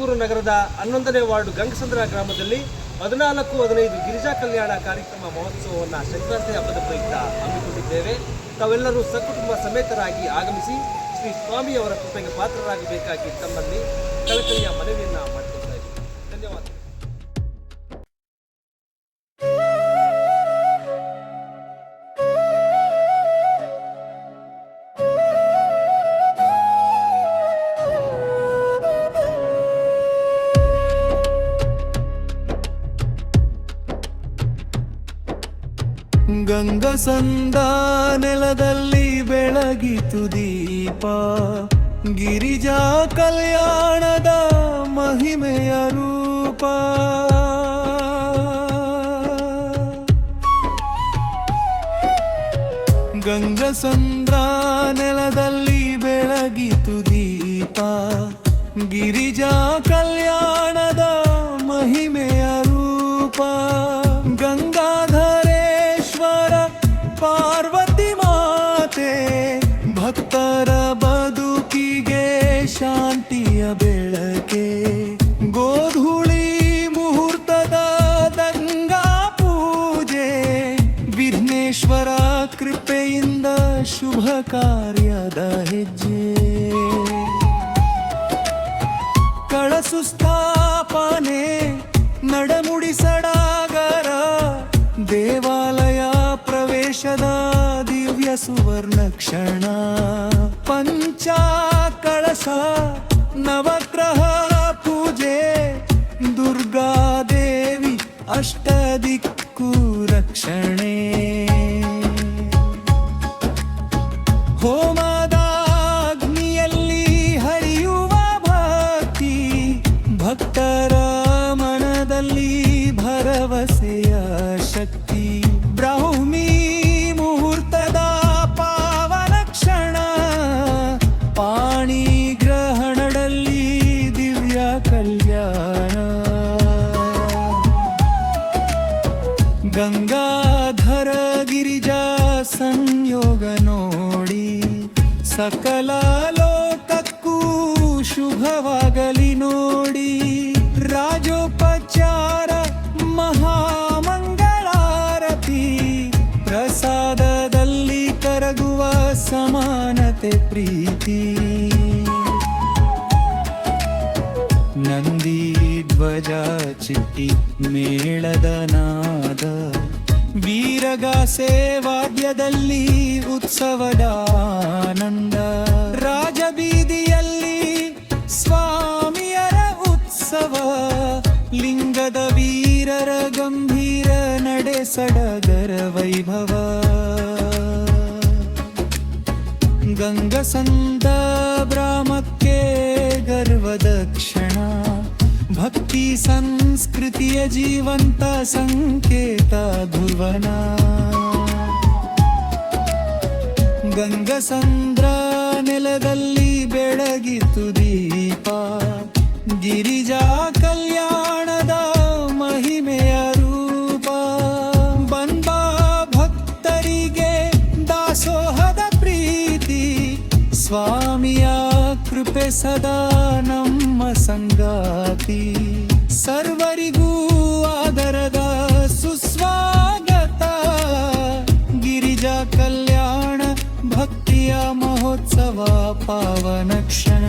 ತುಮಕೂರು ನಗರದ ಹನ್ನೊಂದನೇ ವಾರ್ಡ್ ಗಂಗಸಂದ್ರ ಗ್ರಾಮದಲ್ಲಿ ಹದಿನಾಲ್ಕು, ಹದಿನೈದು ಗಿರಿಜಾ ಕಲ್ಯಾಣ ಕಾರ್ಯಕ್ರಮ ಮಹೋತ್ಸವವನ್ನು ಸಂಕ್ರಾಂತಿ ಹಬ್ಬದ ಪ್ರಯುಕ್ತ ಹಮ್ಮಿಕೊಂಡಿದ್ದೇವೆ. ತಾವೆಲ್ಲರೂ ಸಕುಟುಂಬ ಸಮೇತರಾಗಿ ಆಗಮಿಸಿ ಶ್ರೀ ಸ್ವಾಮಿಯವರ ಕೃಪೆಗೆ ಪಾತ್ರರಾಗಬೇಕಾಗಿ ತಮ್ಮಲ್ಲಿ ಕಳಕಳಿಯ ನೆಲದಲ್ಲಿ ಬೆಳಗಿತು ದೀಪ. ಗಿರಿಜಾ ಕಲ್ಯಾಣದ ಮಹಿಮೆಯ ರೂಪ. ಗಂಗಸಂದ್ರ ನೆಲದಲ್ಲಿ ಬೆಳಗಿತು ದೀಪ. ಗಿರಿಜಾ ಕಲ್ಯಾಣದ ಪಾರ್ವತಿ ಮಾತೆ, ಭಕ್ತರ ಬದುಕಿಗೆ ಶಾಂತಿಯ ಬೆಳಕೆ. ಗೋಧೂಳಿ ಮುಹೂರ್ತದ ದಂಗಾ ಪೂಜೆ, ವಿಘ್ನೇಶ್ವರ ಕೃಪೆಯಿಂದ ಶುಭ ಕಾರ್ಯದ ಹೆಜ್ಜೆ. ಕಳಸು ಸ್ಥಾಪನೆ, ನಡಮುಡಿ ಸಡಾಗರ, ದೇವ ಸುವರ್ಣ ಕ್ಷಣ ಪಂಚ ಕಳಸ ನವಗ್ರಹ ಪೂಜೆ ದುರ್ಗಾದೇವಿ ಅಷ್ಟದಿಕ್ಕು ರಕ್ಷಣೆ. ಹೋಮದ ಅಗ್ನಿಯಲ್ಲಿ ಹರಿಯುವ ಭಕ್ತಿ ಭಕ್ತರ ಗಂಗಾಧರ ಗಿರಿಜಾ ಸಂಯೋಗ ನೋಡಿ ಸಕಲ ಲೋಕಕ್ಕೂ ಶುಭವಾಗಲಿ ನೋಡಿ ರಾಜೋಪಚಾರ ಮಹಾಮಂಗಳಾರತಿ ಪ್ರಸಾದದಲ್ಲಿ ಕರಗುವ ಸಮಾನತೆ ಪ್ರೀತಿ. ನಂದಿ ಧ್ವಜ ಚಿಟ್ಟಿ ಮೇಳದ ನಾದ. ವೀರಗಾಸೆ ವಾದ್ಯದಲ್ಲಿ ಉತ್ಸವದ ಆನಂದ ರಾಜಬೀದಿಯಲ್ಲಿ ಸ್ವಾಮಿಯರ ಉತ್ಸವ. ಲಿಂಗದ ವೀರರ ಗಂಭೀರ ನಡೆ ಸಡಗರ ವೈಭವ. ಗಂಗಸಂದ ಬ್ರಾಹ್ಮಕ್ಕೆ ಗರ್ವದ ಕ್ಷಣ. ಭಕ್ತಿ ಸಂಸ್ಕೃತಿಯ ಜೀವಂತ ಸಂಕೇತ ಧ್ರುವನ. ಗಂಗಸಂದ್ರ ನೆಲದಲ್ಲಿ ಬೆಳಗಿತು ದೀಪ. ಗಿರಿಜಾ सदानं ಸಂಗಾತಿ ಸರ್ವರಿಗೂ ಆದರದ ಸುಸ್ವಾಗತ ಗಿರಿಜಾ ಕಲ್ಯಾಣ ಭಕ್ತಿಯ ಮಹೋತ್ಸವ ಪಾವನ ಕ್ಷಣ